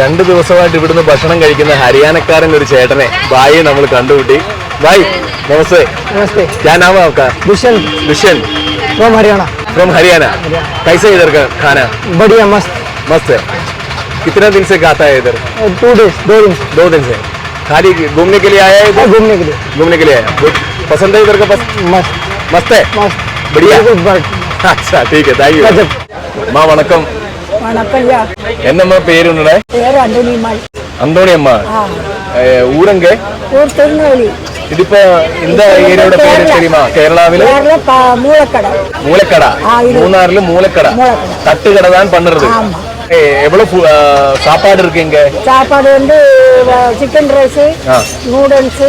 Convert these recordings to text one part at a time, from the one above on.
രണ്ട് ദിവസമായിട്ട് ഇവിടുന്ന് ഭക്ഷണം കഴിക്കുന്ന ഹരിയാനക്കാരൻ ഒരു ചേട്ടനെ ബായി നമ്മൾ കണ്ടുമുട്ടി ബായ് നമസ്തേ नमस्ते क्या नाम है आपका दुष्यंत दुष्यंत फ्रॉम हरियाणा फ्रॉम हरियाणा कैसे इधर का खाना बढ़िया मस्त मस्त है कितना दिन से खाता है इधर टू डेज दो दिन दो दिन से खाली घूमने के लिए आया है इधर घूमने के लिए घूमने के लिए आया बहुत पसंद है इधर का बस मस्त मस्त है मस्त बढ़िया Very good bird. अच्छा ठीक है थैंक गजब. यू माँ என்னம்மா பேரு உன்னோட பேர் அந்தோனியம்மாள் அந்தோனியம்மா ஊரங்க? ஊர் திருநெல்வேலி. ഇതിപ്പോ എന്താ ഏരിയയുടെ പേര് തെരുമാ കേരളാവില് മൂലക്കട മൂലക്കട മൂന്നാറില് മൂലക്കട சாப்பாடு இருக்கீங்க சாப்பாடு வந்து chicken rice noodles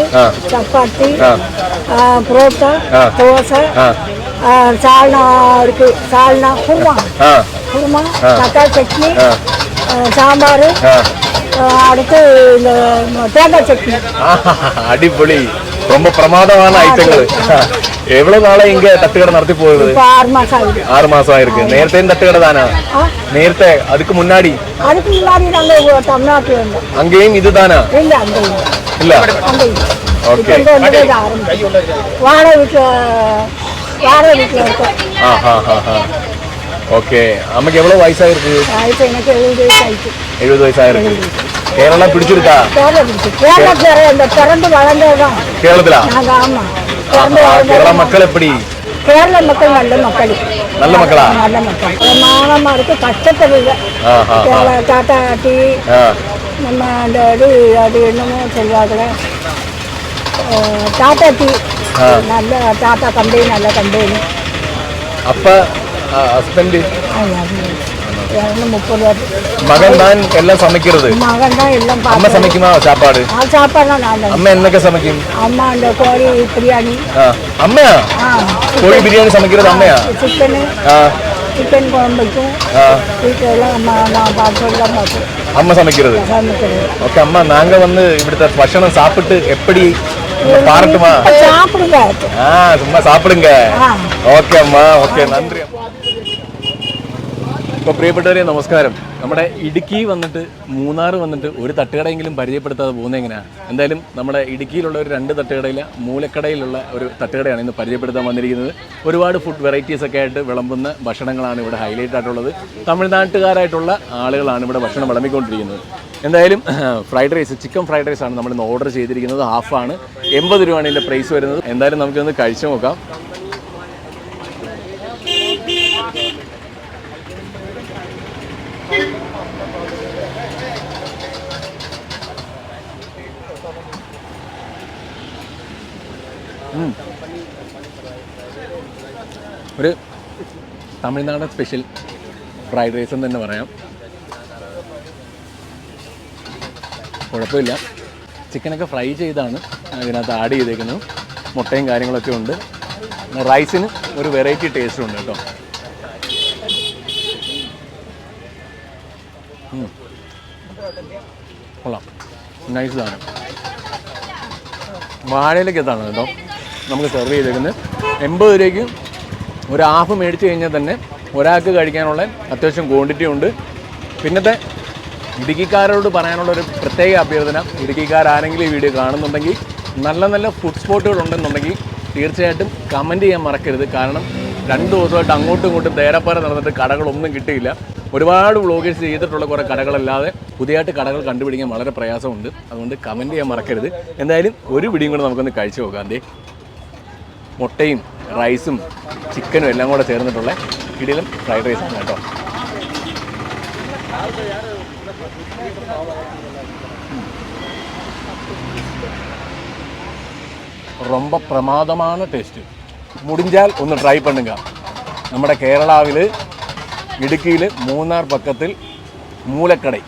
chapati parotta dosa salna இருக்கு சால்னா குருமா குருமா தக்காளி சட்னி சாம்பார் அடுத்து இந்த தேங்காய் சட்னி அடிப்பொலி ரொம்ப பிரமாதமான ஐட்டங்கள் എവ്വളോ നാളെ ഇങ്ക തട്ടുകട നടത്തി പോയത് ആറ് മാസം ആയിരിക്കും നേരത്തെയും തട്ടുകട താനാ നേരത്തെ അതുക്ക് മുന്നാടി അങ്ങേയും ഇത് താനാ ഇല്ല ഓക്കെ വാടക முன்னாடி நாங்கள் தமிழ்நாட்டில் இருந்தோம் அங்கேயும் இதுதானா இல்லை அங்கே இல்லை இல்ல அங்கே இல்லை Okay. இப்போ வந்து வந்து ஆரம்பிச்சு வாடகை வீட்டில் வாடகை வீட்டில் இருக்கோம் ஆஹா ஓகே அம்மைக்கு எவ்வளவு வயசாயிருக்கு இப்போ எனக்கு எழுபது வயசு ஆயிடுச்சு எழுபது வயசாயிருக்கு கேரளா பிடிச்சிருக்கா கேரளா பிடிச்சி கேரளா பிற இந்த பிறந்து வளர்ந்தது தான் கேரளத்திலா நாங்கள் ஆமாம் பிறந்து ஆஹா, கேரளா வளர்ந்தது மக்கள் எப்படி கேரள மக்கள் நல்ல மக்கள் நல்ல மக்களா? நல்ல மக்கள் மானமாக இருக்கு கஷ்டத்தில் இல்லை ஆஹா கேரளா டாட்டா டீ ஆ நம்ம அந்த இது அது என்னமோ சொல்லுவாங்களே அஹ், டாட்டா டீ நல்ல டாட்டா கம்பெனி நல்ல கம்பெனி அப்ப ஹஸ்பண்ட் இரநூறு முப்பது ரூபா மகன் தான் எல்லாம் சமைக்கிறது மகன் தான் எல்லாம் அம்மா பார்த்து சமைக்குமா சாப்பாடு ஆ சாப்பாடுலாம் நான் தான் அம்மா என்னக்க சமைக்கும் அம்மா அந்த கோழி பிரியாணி ஆ, அம்மையா ஆ கோழி பிரியாணி சமைக்கிறது அம்மையா சிக்கனு ஆ, சிக்கன் குழம்பு வைக்கும் ஆ, வீட்டில் எல்லாம் அம்மா பாரட்டுமா ஆ சும்மா சாப்பிடுங்க ஓகே അമ്മ ഓക്കെ നന്ദി ഇപ്പോൾ പ്രിയപ്പെട്ടവരെ നമസ്കാരം. നമ്മുടെ ഇടുക്കി വന്നിട്ട് മൂന്നാറ് വന്നിട്ട് ഒരു തട്ടുകടയെങ്കിലും പരിചയപ്പെടുത്താതെ പോകുന്ന എങ്ങനെയാണ് എന്തായാലും നമ്മുടെ ഇടുക്കിയിലുള്ള ഒരു രണ്ട് തട്ടുകടയിലെ മൂലക്കടയിലുള്ള ഒരു തട്ടുകടയാണ് ഇന്ന് പരിചയപ്പെടുത്താൻ വന്നിരിക്കുന്നത്. ഒരുപാട് ഫുഡ് വെറൈറ്റീസ് ഒക്കെ ആയിട്ട് വിളമ്പുന്ന ഭക്ഷണങ്ങളാണ് ഇവിടെ ഹൈലൈറ്റ് ആയിട്ടുള്ളത്. തമിഴ്നാട്ടുകാരായിട്ടുള്ള ആളുകളാണ് ഇവിടെ ഭക്ഷണം വിളമ്പിക്കൊണ്ടിരിക്കുന്നത്. എന്തായാലും fried rice chicken fried rice ആണ് നമ്മൾ ഇന്ന് ഓർഡർ ചെയ്തിരിക്കുന്നത് ഹാഫാണ് എൺപത് രൂപയാണ് ഇതിന്റെ പ്രൈസ് വരുന്നത്. എന്തായാലും നമുക്കൊന്ന് കഴിച്ചു നോക്കാം. ഒരു തമിഴ്നാടൻ സ്പെഷ്യൽ ഫ്രൈഡ് റൈസ് എന്ന് തന്നെ പറയാം. കുഴപ്പമില്ല. ചിക്കനൊക്കെ ഫ്രൈ ചെയ്താണ് ഇതിനകത്ത് ആഡ് ചെയ്തേക്കുന്നത് മുട്ടയും കാര്യങ്ങളൊക്കെ ഉണ്ട്. റൈസിന് ഒരു വെറൈറ്റി ടേസ്റ്റ് ഉണ്ട് കേട്ടോ. കൊള്ളാം. നൈസ് ആണ് വാഴയിലേക്ക് എത്താണ് കേട്ടോ. നമുക്ക് സെർവ് ചെയ്തേക്കുന്നത്. എൺപത് രൂപയ്ക്ക് ഒരു ഹാഫ് മേടിച്ച് കഴിഞ്ഞാൽ തന്നെ ഒരാൾക്ക് കഴിക്കാനുള്ള അത്യാവശ്യം ക്വാണ്ടിറ്റി ഉണ്ട്. പിന്നത്തെ ഇടുക്കിക്കാരോട് പറയാനുള്ള ഒരു പ്രത്യേക അഭ്യർത്ഥന. ഇടുക്കിക്കാരാരെങ്കിലും ഈ വീഡിയോ കാണുന്നുണ്ടെങ്കിൽ നല്ല നല്ല ഫുഡ് സ്പോട്ടുകൾ ഉണ്ടെന്നുണ്ടെങ്കിൽ തീർച്ചയായിട്ടും കമന്റ് ചെയ്യാൻ മറക്കരുത്. കാരണം രണ്ട് ദിവസമായിട്ട് അങ്ങോട്ടും ഇങ്ങോട്ടും തേരപ്പാറ നടന്നിട്ട് കടകളൊന്നും കിട്ടിയില്ല. ഒരുപാട് വ്ളോഗേഴ്സ് ചെയ്തിട്ടുള്ള കുറേ കടകളല്ലാതെ പുതിയതായിട്ട് കടകൾ കണ്ടുപിടിക്കാൻ വളരെ പ്രയാസമുണ്ട്. അതുകൊണ്ട് കമന്റ് ചെയ്യാൻ മറക്കരുത്. എന്തായാലും ഒരു പിടിയും കൂടെ നമുക്കൊന്ന് കഴിച്ചു നോക്കാം. ദേ മുട്ടയും റൈസും ചിക്കനും എല്ലാം കൂടെ ചേർന്നിട്ടുള്ള ഇടിയിലും ഫ്രൈഡ് റൈസാണ് കേട്ടോ. ரொம்ப பிரமாதமான டேஸ்ட்டு முடிஞ்சால் ഒന്ന് ട്രൈ பண்ணுங்க നമ്മുടെ കേരളാവിൽ ഇടുക്കിയിൽ മൂന്നാർ പക്കത്തിൽ മൂലക്കടை